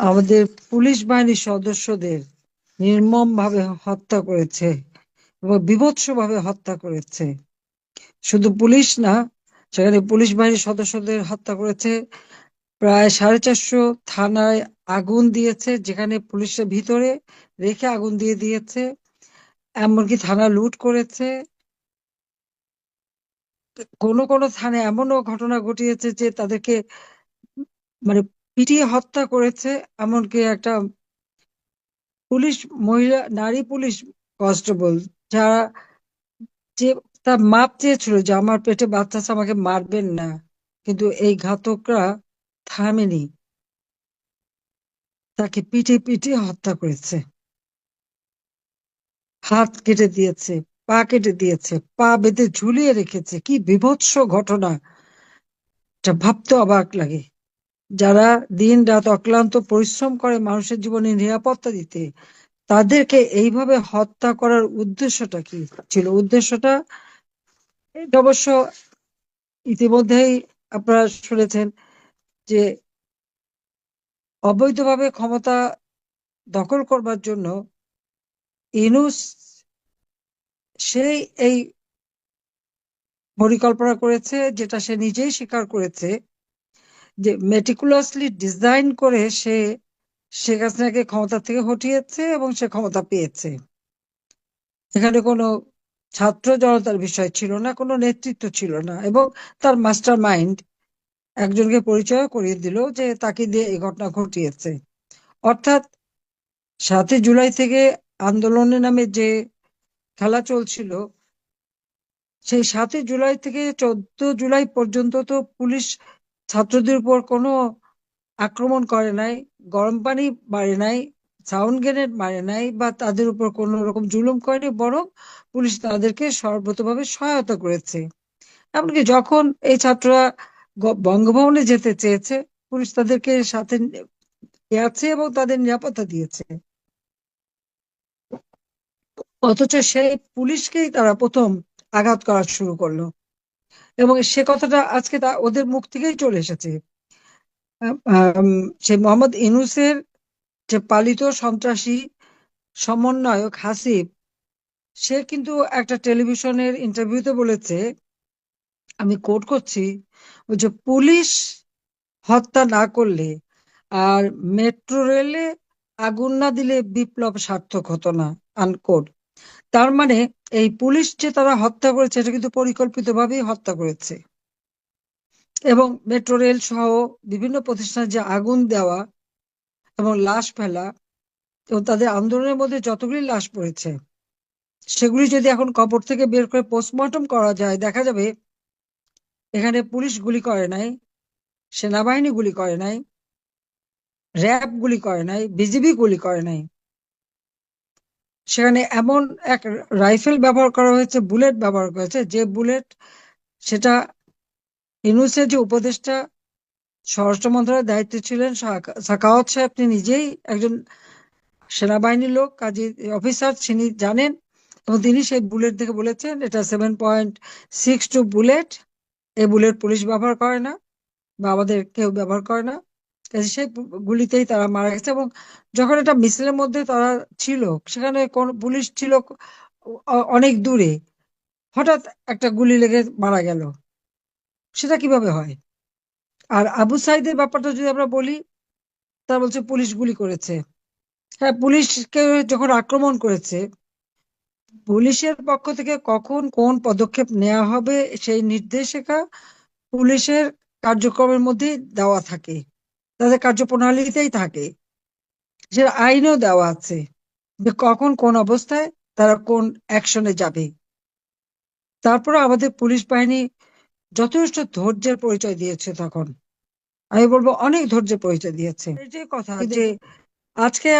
আমাদের পুলিশ বাহিনীর সদস্যদের নির্মমভাবে হত্যা করেছে এবং বিভৎসভাবে হত্যা করেছে। শুধু পুলিশ না, সেখানে পুলিশ বাহিনীর সদস্যদের হত্যা করেছে। প্রায় সাড়ে চারশো থানায় আগুন দিয়েছে, যেখানে পুলিশের ভিতরে রেখে আগুন দিয়ে দিয়েছে, এমনকি থানা লুট করেছে। কোনো কোনো থানায় এমনও ঘটনা ঘটিয়েছে যে তাদেরকে মানে পিটিয়ে হত্যা করেছে এমনকি একটা পুলিশ মহিলা, নারী পুলিশ কনস্টেবল যারা যে তার মাপ চেয়েছিল যে আমার পেটে বাচ্চা আমাকে মারবেন না। কিন্তু এই ঘাতকরা থামেনি। তাকে পিটে পিটে হত্যা করেছে। হাত কেটে দিয়েছে, পা কেটে দিয়েছে, পা বেঁধে ঝুলিয়ে রেখেছে। কি বিভৎস ঘটনা। এটা ভাবতে অবাক লাগে। যারা দিন রাত অক্লান্ত পরিশ্রম করে মানুষের জীবনে নিরাপত্তা দিতে, তাদেরকে এইভাবে হত্যা করার উদ্দেশ্যটা কি ছিল? উদ্দেশ্যটা অবশ্য ইতিমধ্যেই আপনারা শুনেছেন যে অবৈধভাবে ক্ষমতা দখল করবার জন্য ইনুস সেই এই পরিকল্পনা করেছে, যেটা সে নিজেই স্বীকার করেছে। যে মেটিকুলাসলি ডিজাইন করে সে শেখ হাসিনাকে ক্ষমতা থেকে হটিয়েছে এবং সে ক্ষমতা পেয়েছে। এখানে কোনো ছাত্র জনতার বিষয় ছিল না, কোনো নেতৃত্ব ছিল না এবং তার মাস্টার মাইন্ড একজনকে পরিচয় করিয়ে দিল যে তাকে দিয়ে এই ঘটনা ঘটিয়েছে। অর্থাৎ সাতই জুলাই থেকে আন্দোলনের নামে যে খেলা চলছিল, সেই সাতই জুলাই থেকে চোদ্দ জুলাই পর্যন্ত তো পুলিশ ছাত্রদের উপর কোনো আক্রমণ করে নাই, গরম পানি মারে নাই সাউন্ড গ্রেনেড মারে নাই বা তাদের উপর কোন রকম জুলুম করেনি বরং পুলিশ তাদেরকে সর্বতভাবে সহায়তা করেছে। এমনকি যখন এই ছাত্ররা বঙ্গভবনে যেতে চেয়েছে, পুলিশ তাদেরকে সাথে গেছে এবং তাদের নিরাপত্তা দিয়েছে। অথচ সেই পুলিশকেই তারা প্রথম আঘাত করা শুরু করল। এবং সে কথাটা আজকে তা ওদের মুখ থেকেই চলে এসেছে। সে মোহাম্মদ ইনুসের যে পালিত সন্ত্রাসী সমন্বয়ক হাসিব, সে কিন্তু একটা টেলিভিশনের ইন্টারভিউতে বলেছে, আমি কোট করছি যে পুলিশ হত্যা না করলে আর মেট্রো রেলে আগুন না দিলে বিপ্লব সার্থক হতো না, আনকোট। তার মানে এই পুলিশ যে তারা হত্যা করেছে, এটা কিন্তু পরিকল্পিতভাবেই হত্যা করেছে। এবং মেট্রো রেল সহ বিভিন্ন প্রতিষ্ঠানে যে আগুন দেওয়া এবং লাশ ফেলা এবং তাদের আন্দোলনের মধ্যে যতগুলি লাশ পড়েছে, সেগুলি যদি এখন কবর থেকে বের করে পোস্টমর্টম করা যায়, দেখা যাবে এখানে পুলিশ গুলি করে নাই, সেনাবাহিনী গুলি করে নাই, র্যাব গুলি করে নাই, বিজিবি গুলি করে নাই। সেখানে এমন এক রাইফেল ব্যবহার করা হয়েছে, বুলেট ব্যবহার করেছে যে বুলেট সেটা ইনুসের যে উপদেষ্টা, স্বরাষ্ট্র মন্ত্রণালয়ের দায়িত্বে ছিলেন সাকাওয়াত সাহেব, তিনি নিজেই একজন সেনাবাহিনীর লোক, কাজী অফিসার, তিনি জানেন এবং তিনি সেই বুলেট দেখে বলেছেন, এটা seven point six two bullet এই বুলেট পুলিশ ব্যবহার করে না বা আমাদের কেউ ব্যবহার করে না। সেই গুলিতেই তারা মারা গেছে এবং যখন এটা মিছিলের মধ্যে তারা ছিল, সেখানে কোন পুলিশ ছিল অনেক দূরে, হঠাৎ একটা গুলি লেগে মারা গেল। সেটা কীভাবে হয়? আর আবু সাইদের ব্যাপারটা যদি আমরা বলি, তারা বলছে পুলিশ গুলি করেছে। হ্যাঁ পুলিশকে যখন আক্রমণ করেছে, পুলিশের পক্ষ থেকে কখন কোন পদক্ষেপ নেওয়া হবে সেই নির্দেশিকা পুলিশের কার্যক্রমের মধ্যে দেওয়া থাকে। তাদের কার্যপ্রণালীতেই থাকে। সেটা আইনেও দেওয়া আছে যে কখন কোন অবস্থায় তারা কোন অ্যাকশনে যাবে। তারপরে আমাদের পুলিশ বাহিনী যথেষ্ট ধৈর্যের পরিচয় দিয়েছে তখন। আমি বলব অনেক ধৈর্যের পরিচয় দিয়েছে। যে কথা যে আজকে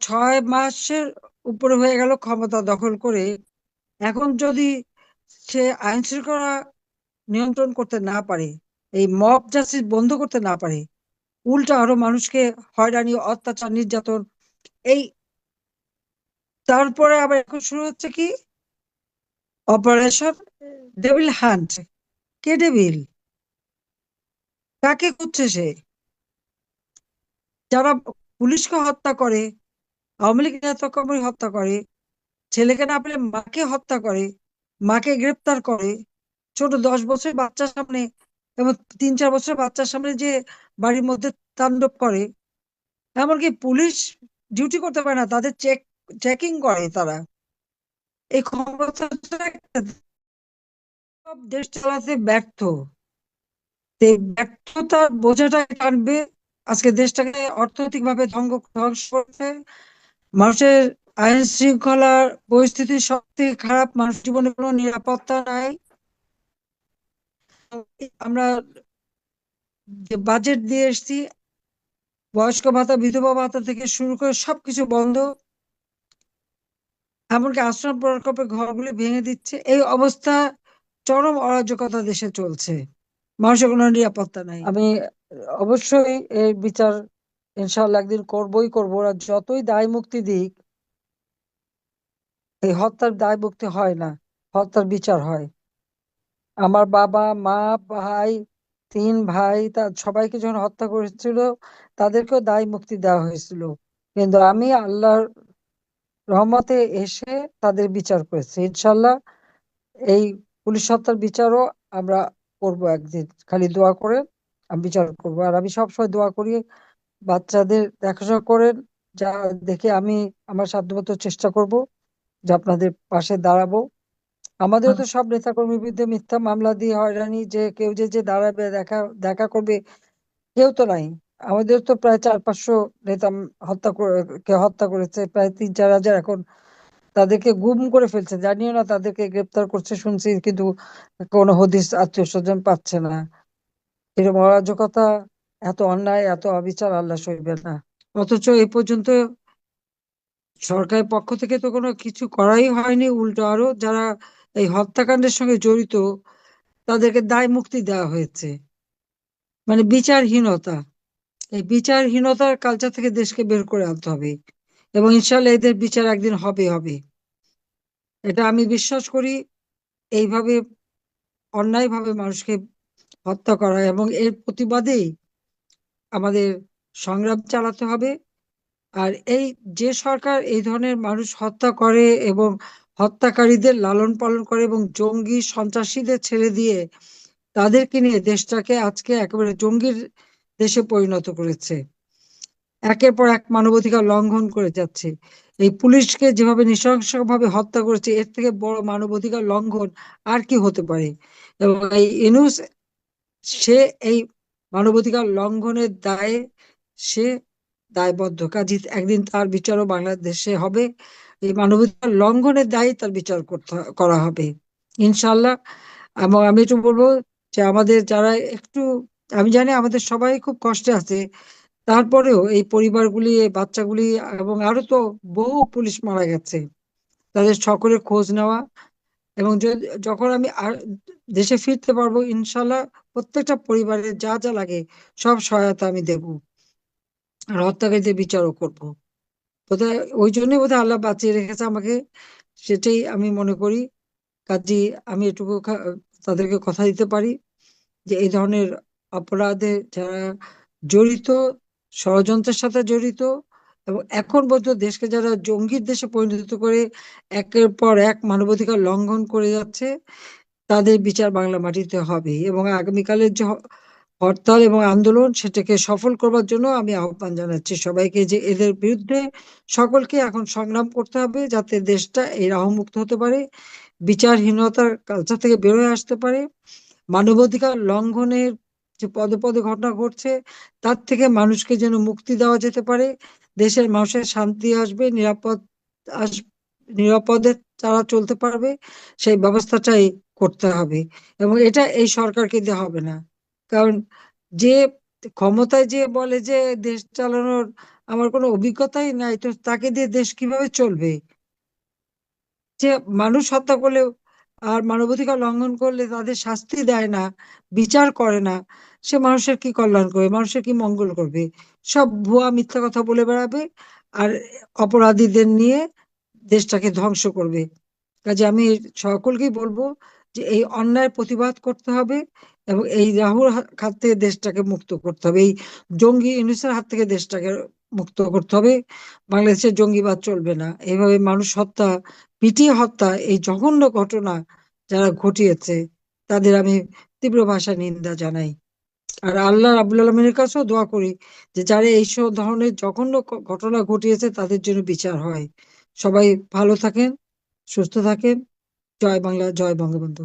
ছয় মাসের উপরে হয়ে গেল ক্ষমতা দখল করে। এখন যদি সে আইন শৃঙ্খলা নিয়ন্ত্রণ করতে না পারে এই মব জাস্টিস বন্ধ করতে না পারে উল্টা আরও মানুষকে হয়রানি, অত্যাচার, নির্যাতন, এই তারপরে আবার এখন শুরু হচ্ছে কি? অপারেশন ডেভিল হান্ট কে ডেভিল কাকে খুঁজছে সে? যারা পুলিশকে হত্যা করে, আওয়ামী লীগ নেতাকর্মী হত্যা করে, ছেলেকে না পেলে মাকে হত্যা করে, মাকে গ্রেপ্তার করে, ছোট দশ বছর বাচ্চার সামনে এবং তিন চার বছর বাচ্চার সামনে যে বাড়ির মধ্যে তাণ্ডব করে, এমনকি পুলিশ ডিউটি করতে পারে না, তাদের চেক চেকিং করে তারা। এই ক্ষমতা সব দেশ চালাতে ব্যর্থ। ব্যর্থতার বোঝাটা টানবে, আজকে দেশটাকে অর্থনৈতিক ভাবে ধ্বংস ধ্বংস করছে মানুষের আইন শৃঙ্খলার পরিস্থিতি সব থেকে খারাপ, মানুষ জীবনে কোনো নিরাপত্তা নাই। আমরা যে বাজেট দিয়ে এসছি, বয়স্ক ভাতা, বিধবা ভাতা থেকে শুরু করে সবকিছু বন্ধ। এমনকি আশ্রম প্রকল্পের ঘরগুলি ভেঙে দিচ্ছে। এই অবস্থা চরম অরাজকতা দেশে চলছে। মানুষের কোনো নিরাপত্তা নাই। আমি অবশ্যই এই বিচার ইনশাআল্লাহ একদিন করবই করব। ওরা যতই দায় মুক্তি দিক, এই হত্যার দায় মুক্তি হয় না। হত্যার বিচার হয়। আমার বাবা, মা, ভাই, তিন ভাই তার সবাইকে যখন হত্যা করেছিল, তাদেরকেও দায় মুক্তি দেওয়া হয়েছিল। কিন্তু আমি আল্লাহর রহমতে এসে তাদের বিচার করেছি। ইনশাল্লাহ এই পুলিশ হত্যার বিচারও আমরা করব একদিন। খালি দোয়া করেন, আমি বিচার করব। আর আমি সবসময় দোয়া করি, বাচ্চাদের দেখাশোনা করেন, যা দেখে আমি আমার সাধ্যমতো চেষ্টা করব, যে আপনাদের পাশে দাঁড়াবো। আমাদের তো সব নেতাকর্মীর বিরুদ্ধে মিথ্যা মামলা দিয়ে হয়রানি যে কেউ যে যে দাঁড়াবে দেখা দেখা করবে কেউ তো নাই। আমাদের তো প্রায় চার পাঁচশো নেতা হত্যা কে হত্যা করেছে প্রায় তিন চার হাজার এখন তাদেরকে গুম করে ফেলছে। জানিও না তাদেরকে গ্রেপ্তার করছে শুনছি কিন্তু কোনো হদিস আত্মীয় স্বজন পাচ্ছে না। এরকম অরাজকতা এত অন্যায় এত অবিচার আল্লাহ সইবে না। অথচ এই পর্যন্ত সরকারের পক্ষ থেকে তো কোনো কিছু করাই হয়নি উল্টো আরও যারা এই হত্যাকাণ্ডের সঙ্গে জড়িত তাদেরকে দায় মুক্তি দেওয়া হয়েছে। মানে বিচারহীনতা। এই বিচারহীনতার কালচার থেকে দেশকে বের করে আনতে হবে এবং ইনশাল্লাহ এদের বিচার একদিন হবে হবে। এটা আমি বিশ্বাস করি এইভাবে অন্যায়ভাবে মানুষকে হত্যা করা এবং এর প্রতিবাদেই আমাদের সংগ্রাম চালাতে হবে। আর এই যে সরকার এই ধরনের মানুষ হত্যা করে এবং হত্যাকারীদের লালন পালন করে এবং জঙ্গি সন্ত্রাসীদের ছেড়ে দিয়ে তাদেরকে নিয়ে দেশটাকে আজকে একেবারে জঙ্গির দেশে পরিণত করেছে। একের পর এক মানবাধিকার লঙ্ঘন করে যাচ্ছে। এই পুলিশকে যেভাবে নৃশংসভাবে হত্যা করেছে, এর থেকে বড় মানবাধিকার লঙ্ঘন আর কি হতে পারে? এবং এই ইনুস, সে এই মানবাধিকার লঙ্ঘনের দায়ে সে দায়বদ্ধ। কাজী একদিন তার বিচারও বাংলাদেশে হবে। এই মানবাধিকার লঙ্ঘনের দায়ী তার বিচার করতে করা হবে। ইনশাল্লাহ এবং আমি একটু বলব যে আমাদের যারা একটু, আমি জানি আমাদের সবাই খুব কষ্টে আছে, তারপরেও এই পরিবারগুলি, এই বাচ্চাগুলি, এবং আরও তো বহু পুলিশ মারা গেছে, তাদের সকলের খোঁজ নেওয়া, এবং যখন আমি দেশে ফিরতে পারব ইনশাল্লাহ প্রত্যেকটা পরিবারের যা যা লাগে সব সহায়তা আমি দেব। আর হত্যাকারীদের বিচারও করব। বোধহয় ওই জন্যই বোধহয় আল্লাহ বাঁচিয়ে রেখেছে আমাকে। সেটাই আমি মনে করি। কাজী আমি এটুকু তাদেরকে কথা দিতে পারি যে এই ধরনের অপরাধে যারা জড়িত, ষড়যন্ত্রের সাথে জড়িত এবং এখন পর্যন্ত দেশকে যারা জঙ্গির দেশে পরিণত করে একের পর এক মানবাধিকার লঙ্ঘন করে যাচ্ছে, তাদের বিচার বাংলা মাটিতে হবে এবং আগামীকালের যে হরতাল এবং আন্দোলন সেটাকে সফল করবার জন্য আমি আহ্বান জানাচ্ছি সবাইকে যে এদের বিরুদ্ধে সকলকে এখন সংগ্রাম করতে হবে যাতে দেশটা এই রাহমুক্ত হতে পারে, বিচারহীনতার কালচার থেকে বেরোয় আসতে পারে, মানবাধিকার লঙ্ঘনের যে পদে পদে ঘটনা ঘটছে তার থেকে মানুষকে যেন মুক্তি দেওয়া যেতে পারে, দেশের মানুষের শান্তি আসবে, নিরাপদ আস, নিরাপদে তারা চলতে পারবে, সেই ব্যবস্থাটাই করতে হবে এবং এটা এই সরকারকে দেওয়া হবে না। কারণ যে ক্ষমতায় যে বলে যে দেশ চালানোর আমার কোনো অভিজ্ঞতাই নাই, তো তাকে দিয়ে দেশ কীভাবে চলবে? যে মানুষ হত্যা করলে আর মানবাধিকার লঙ্ঘন করলে তাদের শাস্তি দেয় না, বিচার করে না, সে মানুষের কি কল্যাণ করবে? মানুষের কি মঙ্গল করবে? সব ভুয়া মিথ্যা কথা বলে বেড়াবে আর অপরাধীদের নিয়ে দেশটাকে ধ্বংস করবে। কাজে আমি সকলকেই বলব যে এই অন্যায় প্রতিবাদ করতে হবে এবং এই রাহুর হাত থেকে দেশটাকে মুক্ত করতে হবে। এই জঙ্গি ইউনুসের হাত থেকে দেশটাকে মুক্ত করতে হবে। বাংলাদেশের জঙ্গিবাদ চলবে না। এইভাবে মানুষ হত্যা, পিটিয়ে হত্যা, এই জঘন্য ঘটনা যারা ঘটিয়েছে, তাদের আমি তীব্র ভাষায় নিন্দা জানাই। আর আল্লাহ রাবুল আলমিনের কাছেও দোয়া করি যে যারা এইসব ধরনের জঘন্য ঘটনা ঘটিয়েছে, তাদের জন্য বিচার হয়। সবাই ভালো থাকেন, সুস্থ থাকেন। জয় বাংলা, জয় বঙ্গবন্ধু।